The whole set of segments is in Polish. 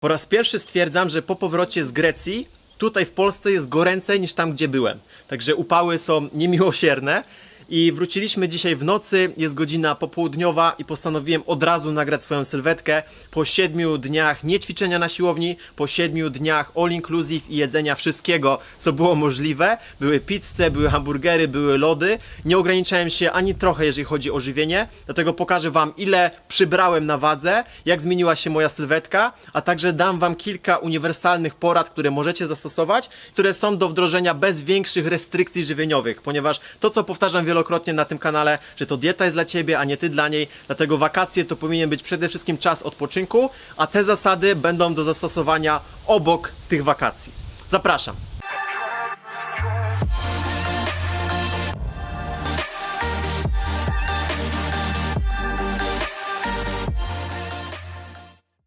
Po raz pierwszy stwierdzam, że po powrocie z Grecji tutaj w Polsce jest goręcej niż tam, gdzie byłem. Także upały są niemiłosierne. I wróciliśmy dzisiaj w nocy, jest godzina popołudniowa i postanowiłem od razu nagrać swoją sylwetkę. Po siedmiu dniach nie ćwiczenia na siłowni, po siedmiu dniach all inclusive i jedzenia wszystkiego, co było możliwe. Były pizze, były hamburgery, były lody. Nie ograniczałem się ani trochę, jeżeli chodzi o żywienie. Dlatego pokażę Wam, ile przybrałem na wadze, jak zmieniła się moja sylwetka, a także dam Wam kilka uniwersalnych porad, które możecie zastosować, które są do wdrożenia bez większych restrykcji żywieniowych, ponieważ to, co powtarzam wielokrotnie na tym kanale, że to dieta jest dla Ciebie, a nie Ty dla niej, dlatego wakacje to powinien być przede wszystkim czas odpoczynku, a te zasady będą do zastosowania obok tych wakacji. Zapraszam.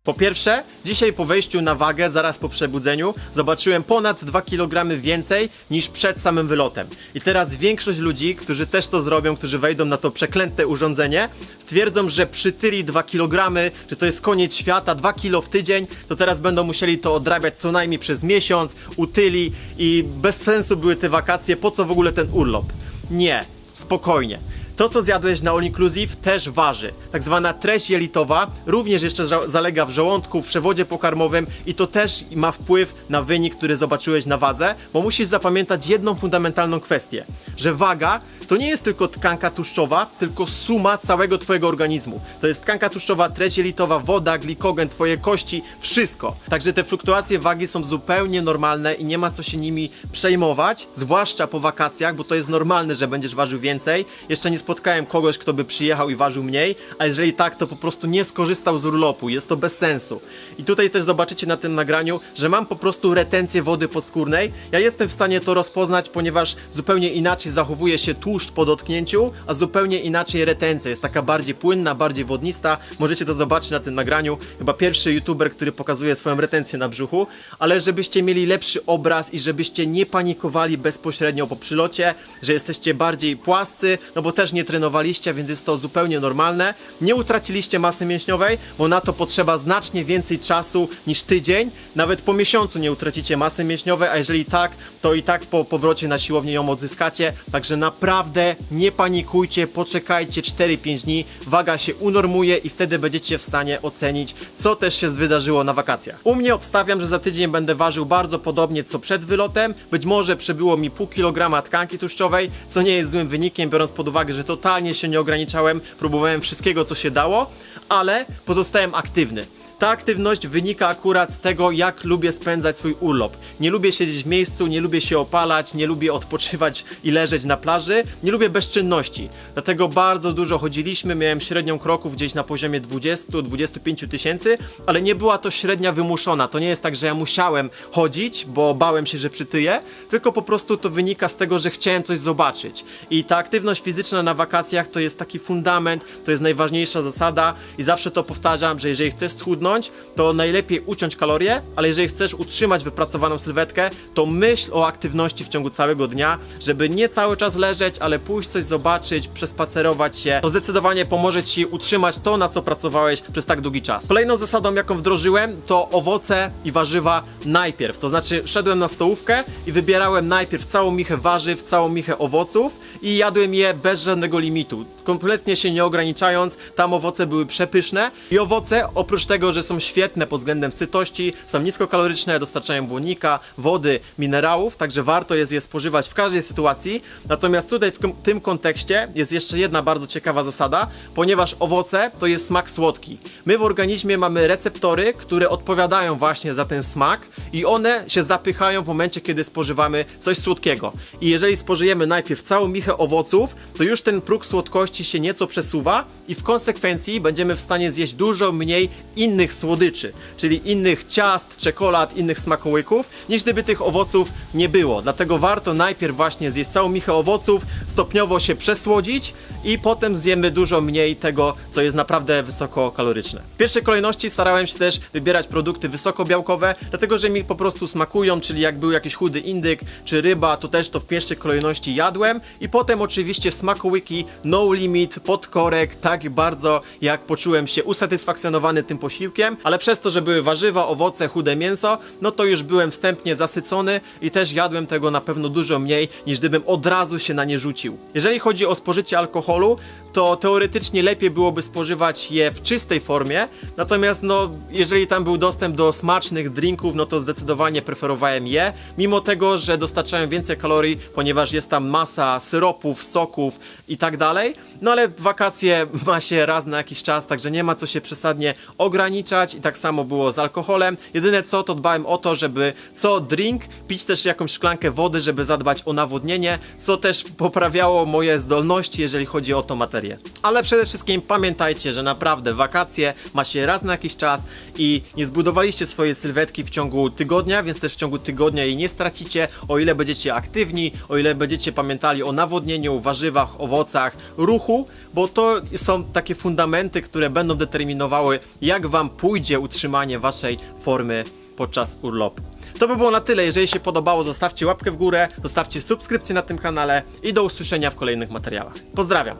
Po pierwsze, dzisiaj po wejściu na wagę, zaraz po przebudzeniu, zobaczyłem ponad 2 kg więcej niż przed samym wylotem. I teraz większość ludzi, którzy też to zrobią, którzy wejdą na to przeklęte urządzenie, stwierdzą, że przytyli 2 kg, że to jest koniec świata, 2 kg w tydzień, to teraz będą musieli to odrabiać co najmniej przez miesiąc, utyli i bez sensu były te wakacje, po co w ogóle ten urlop? Nie, spokojnie. To, co zjadłeś na All Inclusive, też waży. Tak zwana treść jelitowa również jeszcze zalega w żołądku, w przewodzie pokarmowym i to też ma wpływ na wynik, który zobaczyłeś na wadze, bo musisz zapamiętać jedną fundamentalną kwestię, że waga to nie jest tylko tkanka tłuszczowa, tylko suma całego twojego organizmu. To jest tkanka tłuszczowa, treść jelitowa, woda, glikogen, twoje kości, wszystko. Także te fluktuacje wagi są zupełnie normalne i nie ma co się nimi przejmować, zwłaszcza po wakacjach, bo to jest normalne, że będziesz ważył więcej. Jeszcze nie spotkałem kogoś, kto by przyjechał i ważył mniej, a jeżeli tak, to po prostu nie skorzystał z urlopu. Jest to bez sensu. I tutaj też zobaczycie na tym nagraniu, że mam po prostu retencję wody podskórnej. Ja jestem w stanie to rozpoznać, ponieważ zupełnie inaczej zachowuje się tłuszcz po dotknięciu, a zupełnie inaczej retencja. Jest taka bardziej płynna, bardziej wodnista. Możecie to zobaczyć na tym nagraniu. Chyba pierwszy youtuber, który pokazuje swoją retencję na brzuchu, ale żebyście mieli lepszy obraz i żebyście nie panikowali bezpośrednio po przylocie, że jesteście bardziej płascy, no bo też nie trenowaliście, więc jest to zupełnie normalne. Nie utraciliście masy mięśniowej, bo na to potrzeba znacznie więcej czasu niż tydzień. Nawet po miesiącu nie utracicie masy mięśniowej, a jeżeli tak, to i tak po powrocie na siłownię ją odzyskacie. Także naprawdę nie panikujcie, poczekajcie 4-5 dni, waga się unormuje i wtedy będziecie w stanie ocenić, co też się wydarzyło na wakacjach. U mnie obstawiam, że za tydzień będę ważył bardzo podobnie co przed wylotem. Być może przebyło mi pół kilograma tkanki tłuszczowej, co nie jest złym wynikiem, biorąc pod uwagę, że totalnie się nie ograniczałem, próbowałem wszystkiego, co się dało, ale pozostałem aktywny. Ta aktywność wynika akurat z tego, jak lubię spędzać swój urlop. Nie lubię siedzieć w miejscu, nie lubię się opalać, nie lubię odpoczywać i leżeć na plaży, nie lubię bezczynności. Dlatego bardzo dużo chodziliśmy, miałem średnią kroków gdzieś na poziomie 20-25 tysięcy, ale nie była to średnia wymuszona. To nie jest tak, że ja musiałem chodzić, bo bałem się, że przytyję, tylko po prostu to wynika z tego, że chciałem coś zobaczyć. I ta aktywność fizyczna na wakacjach to jest taki fundament, to jest najważniejsza zasada i zawsze to powtarzam, że jeżeli chcesz schudnąć, to najlepiej uciąć kalorie, ale jeżeli chcesz utrzymać wypracowaną sylwetkę, to myśl o aktywności w ciągu całego dnia, żeby nie cały czas leżeć, ale pójść coś zobaczyć, przespacerować się. To zdecydowanie pomoże Ci utrzymać to, na co pracowałeś przez tak długi czas. Kolejną zasadą, jaką wdrożyłem, to owoce i warzywa najpierw. To znaczy, szedłem na stołówkę i wybierałem najpierw całą michę warzyw, całą michę owoców i jadłem je bez żadnego limitu. Kompletnie się nie ograniczając, tam owoce były przepyszne i owoce, oprócz tego, że są świetne pod względem sytości, są niskokaloryczne, dostarczają błonnika, wody, minerałów, także warto jest je spożywać w każdej sytuacji. Natomiast tutaj w tym kontekście jest jeszcze jedna bardzo ciekawa zasada, ponieważ owoce to jest smak słodki. My w organizmie mamy receptory, które odpowiadają właśnie za ten smak i one się zapychają w momencie, kiedy spożywamy coś słodkiego. I jeżeli spożyjemy najpierw całą michę owoców, to już ten próg słodkości się nieco przesuwa i w konsekwencji będziemy w stanie zjeść dużo mniej innych słodyczy, czyli innych ciast, czekolad, innych smakołyków, niż gdyby tych owoców nie było. Dlatego warto najpierw właśnie zjeść całą michę owoców, stopniowo się przesłodzić i potem zjemy dużo mniej tego, co jest naprawdę wysokokaloryczne. W pierwszej kolejności starałem się też wybierać produkty wysokobiałkowe, dlatego że mi po prostu smakują, czyli jak był jakiś chudy indyk czy ryba, to też to w pierwszej kolejności jadłem i potem oczywiście smakołyki no limit, podkorek, tak bardzo jak poczułem się usatysfakcjonowany tym posiłkiem, posiłkiem, ale przez to, że były warzywa, owoce, chude mięso, no to już byłem wstępnie zasycony i też jadłem tego na pewno dużo mniej, niż gdybym od razu się na nie rzucił. Jeżeli chodzi o spożycie alkoholu, to teoretycznie lepiej byłoby spożywać je w czystej formie, natomiast no, jeżeli tam był dostęp do smacznych drinków, no to zdecydowanie preferowałem je, mimo tego, że dostarczają więcej kalorii, ponieważ jest tam masa syropów, soków i tak dalej, no ale wakacje ma się raz na jakiś czas, także nie ma co się przesadnie ograniczać. I tak samo było z alkoholem. Jedyne co, to dbałem o to, żeby co drink pić też jakąś szklankę wody, żeby zadbać o nawodnienie, co też poprawiało moje zdolności, jeżeli chodzi o tą materię. Ale przede wszystkim pamiętajcie, że naprawdę wakacje ma się raz na jakiś czas i nie zbudowaliście swojej sylwetki w ciągu tygodnia, więc też w ciągu tygodnia jej nie stracicie, o ile będziecie aktywni, o ile będziecie pamiętali o nawodnieniu, warzywach, owocach, ruchu, bo to są takie fundamenty, które będą determinowały, jak wam pójdzie utrzymanie waszej formy podczas urlopu. To by było na tyle. Jeżeli się podobało, zostawcie łapkę w górę, zostawcie subskrypcję na tym kanale i do usłyszenia w kolejnych materiałach. Pozdrawiam!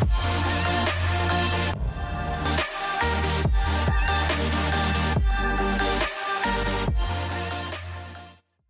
Bye.